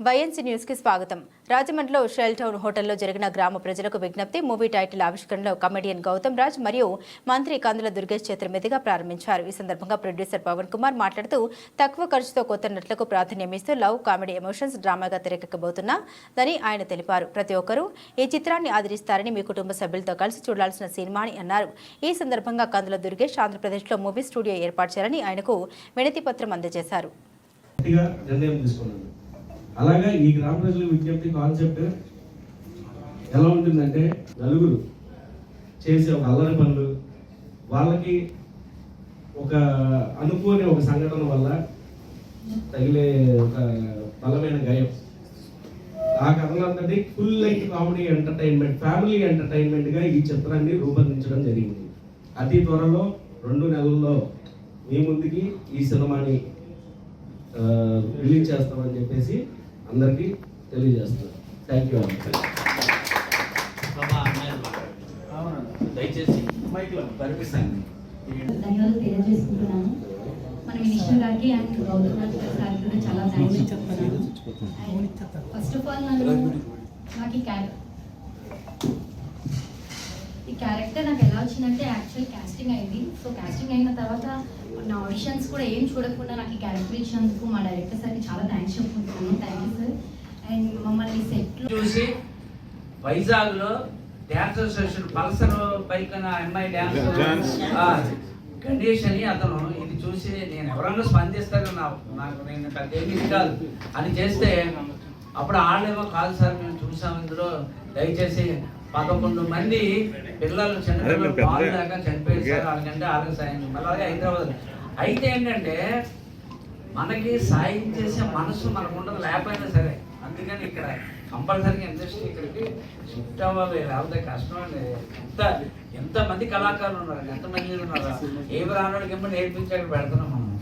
YNC న్యూస్కి స్వాగతం. రాజమండ్రిలో షెల్ టౌన్ హోటల్లో జరిగిన గ్రామ ప్రజలకు విజ్ఞప్తి మూవీ టైటిల్ ఆవిష్కరణలో కమెడియన్ గౌతమ్ రాజ్ మరియు మంత్రి కందుల దుర్గేష్ చేతుల మీదుగా ప్రారంభించారు. ఈ సందర్భంగా ప్రొడ్యూసర్ పవన్ కుమార్ మాట్లాడుతూ తక్కువ ఖర్చుతో కొత్త నటులకు ప్రాధాన్యమిస్తూ లవ్ కామెడీ ఎమోషన్స్ డ్రామాగా తెరకెక్కబోతున్నాదని ఆయన తెలిపారు. ప్రతి ఒక్కరూ ఈ చిత్రాన్ని ఆదరిస్తారని మీ కుటుంబ సభ్యులతో కలిసి చూడాల్సిన సినిమా అని అన్నారు. ఈ సందర్భంగా కందుల దుర్గేష్ ఆంధ్రప్రదేశ్లో మూవీ స్టూడియో ఏర్పాటు చేయాలని ఆయనకు వినతి పత్రం అందజేశారు నిర్ణయం తీసుకున్నాను అలాగా ఈ గ్రామ ప్రజల విజ్ఞప్తి కాన్సెప్ట్ ఎలా ఉంటుందంటే నలుగురు చేసే ఒక అల్లరి పనులు వాళ్ళకి ఒక అనుకోని ఒక సంఘటన వల్ల తగిలే ఒక బలమైన గాయం. ఆ కథలంతటి full life comedy entertainment family ఎంటర్టైన్మెంట్గా ఈ చిత్రాన్ని రూపొందించడం జరిగింది. అతి త్వరలో రెండు నెలల్లో మీ ముందుకి ఈ సినిమాని రిలీజ్ చేస్తామని చెప్పేసి అందరికీ తెలియజేస్తున్నాను థ్యాంక్ యూ. దయచేసి ధన్యవాదాలు తెలియజేసుకుంటున్నాను. మన మినిస్టర్ గారికి అండ్ గౌతమ్ రాజ్ గారికి కూడా చాలా థ్యాంక్స్ చెప్తున్నాను. ఫస్ట్ ఆఫ్ ఆల్ నన్ను నాకు ఈ క్యారెక్టర్ ఈ క్యారెక్టర్ నాకు ఎలా వచ్చిందంటే యాక్చువల్ కాస్టింగ్ అయింది. సో కాస్టింగ్ అయిన తర్వాత నా ఆడిషన్స్ కూడా ఏం చూడకుండా నాకు ఈ క్యారెక్టర్ ఇచ్చినందుకు మా డైరెక్టర్ సార్కి చాలా థ్యాంక్స్ చెప్పుకుంటున్నాను. థ్యాంక్ యూ సార్ అండ్ మమ్మల్ని సెట్లో చూసి వైజాగ్లో డాన్సర్ స్టేషన్ పల్సర్ బైక్ అమ్మాయి డాన్స్ ఆ, గణేష్ అని అతను ఇది చూసి నేను ఎవరన్నా స్పందిస్తారు నా నాకు నేను పెద్ద ఏమీ కాదు. అని చేస్తే అప్పుడు వాళ్ళేమో కాదు సార్ మేము చూసాం ఇందులో. దయచేసి పదకొండు మంది పిల్లలు చిన్న పిల్లలు పాలు లేక చనిపోయారు వాళ్ళకంటే ఆరోగ్య సాయం. అలాగే హైదరాబాద్ అయితే ఏంటంటే మనకి సాయం చేసే మనసు మనకు ఉండదు లేకపోయినా సరే. అందుకని ఇక్కడ కంపల్సరీగా ఇండస్ట్రీ ఇక్కడికి షిఫ్ట్ అవ్వాలి. లేకపోతే కష్టం అండి. ఎంత ఎంతమంది కళాకారులు ఉన్నారు ఎంతమంది ఉన్నారు? ఏమి రానోడికి ఏమో నేర్పించి అక్కడ పెడుతున్నాం మనం.